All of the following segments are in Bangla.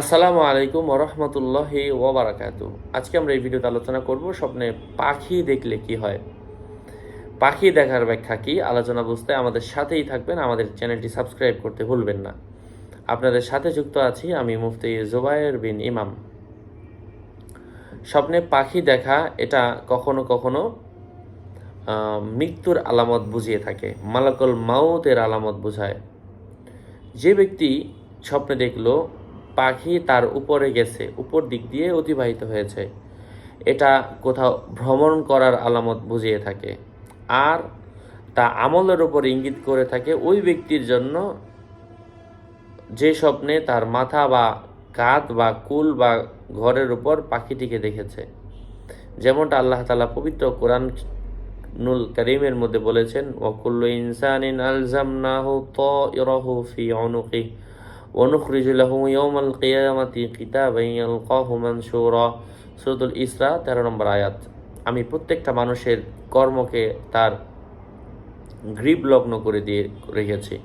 আসসালামু আলাইকুম ওরহমতুল্লাহি ওবরাকাত আজকে আমরা এই ভিডিওতে আলোচনা করব স্বপ্নে পাখি দেখলে কি হয়। পাখি দেখার ব্যাখ্যা কি? আলোচনা বুঝতে আমাদের সাথেই থাকবেন। আমাদের চ্যানেলটি সাবস্ক্রাইব করতে ভুলবেন না। আপনাদের সাথে যুক্ত আছি আমি মুফতি জুবায়ের বিন ইমাম। স্বপ্নে পাখি দেখা, এটা কখনো কখনো মৃত্যুর আলামত বুঝিয়ে থাকে। মালাকল মাউতের আলামত বোঝায়। যে ব্যক্তি স্বপ্নে দেখল পাখি তার উপরে গেছে, উপর দিক দিয়ে অতিবাহিত হয়েছে। এটা কোথাও ভ্রমণ করার আলামত বুঝিয়ে থাকে। আর তা আমলের উপর ইঙ্গিত করে থাকে ওই ব্যক্তির জন্য যে স্বপ্নে তার মাথা বা কাঁধ বা কুল বা ঘরের উপর পাখিটিকে দেখেছে। যেমনটা আল্লাহ তালা পবিত্র কোরআন নুল করিমের মধ্যে বলেছেন ওয়াকুল্লু ইনসানিন আলজামনাহু তাইরাহু ফি উনুকি ونخرج له يوم القيامة كتابا يلقاه منشورا সূরাতুল ইসরা তেরো নম্বর আয়াত আমি প্রত্যেকটা মানুষের কর্মকে তার গ্রিপ লগ্ন করে দিয়ে রেখেছি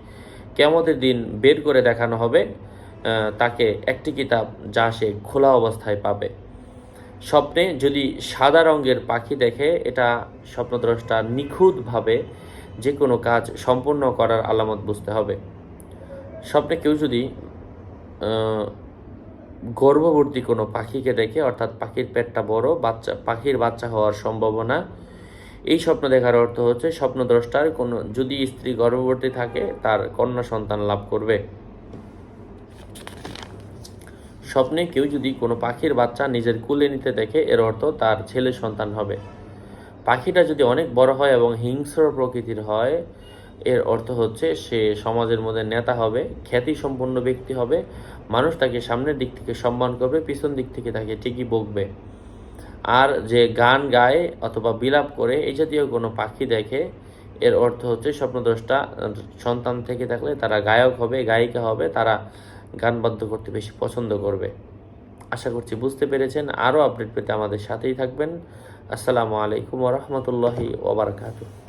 কেমতের দিন বের করে দেখানো হবে আহ, তাকে একটি কিতাব যা সে খোলা অবস্থায় পাবে স্বপ্নে যদি সাদা রঙের পাখি দেখে এটা স্বপ্নদ্রষ্টা নিখুঁতভাবে যে কোনো কাজ সম্পূর্ণ করার আলামত বুঝতে হবে স্বপ্নে কেউ যদি আহ, গর্ভবর্তী কোনো পাখিকে দেখে, অর্থাৎ পাখির পেটটা বড়, বাচ্চা, পাখির বাচ্চা হওয়ার সম্ভাবনা। এই স্বপ্ন দেখার অর্থ হচ্ছে, স্বপ্নদ্রষ্টার কোনো, যদি স্ত্রী গর্ভবতী থাকে, তার কন্যা সন্তান লাভ করবে। স্বপ্নে কেউ যদি কোনো পাখির বাচ্চা নিজের কুলে নিতে দেখে, এর অর্থ তার ছেলে সন্তান হবে। পাখিটা যদি অনেক বড় হয় এবং হিংস্র প্রকৃতির হয় এর অর্থ হচ্ছে সে সমাজের মধ্যে নেতা হবে খ্যাতি সম্পন্ন ব্যক্তি হবে, মানুষ তাকে সামনের দিক থেকে সম্মান করবে, পিছন দিক থেকে তাকে ঠিকই বকবে। আর যে গান গায় অথবা বিলাপ করে এই জাতীয় কোনো পাখি দেখে, এর অর্থ হচ্ছে স্বপ্নদ্রষ্টা, সন্তান থেকে থাকলে তারা গায়ক হবে, গায়িকা হবে, তারা গান বাদ্য করতে বেশি পছন্দ করবে। আশা করছি বুঝতে পেরেছেন। আরও আপডেট পেতে আমাদের সাথেই থাকবেন। আসসালামু আলাইকুম ওরহমতুল্লাহি ওবরাকাতুহ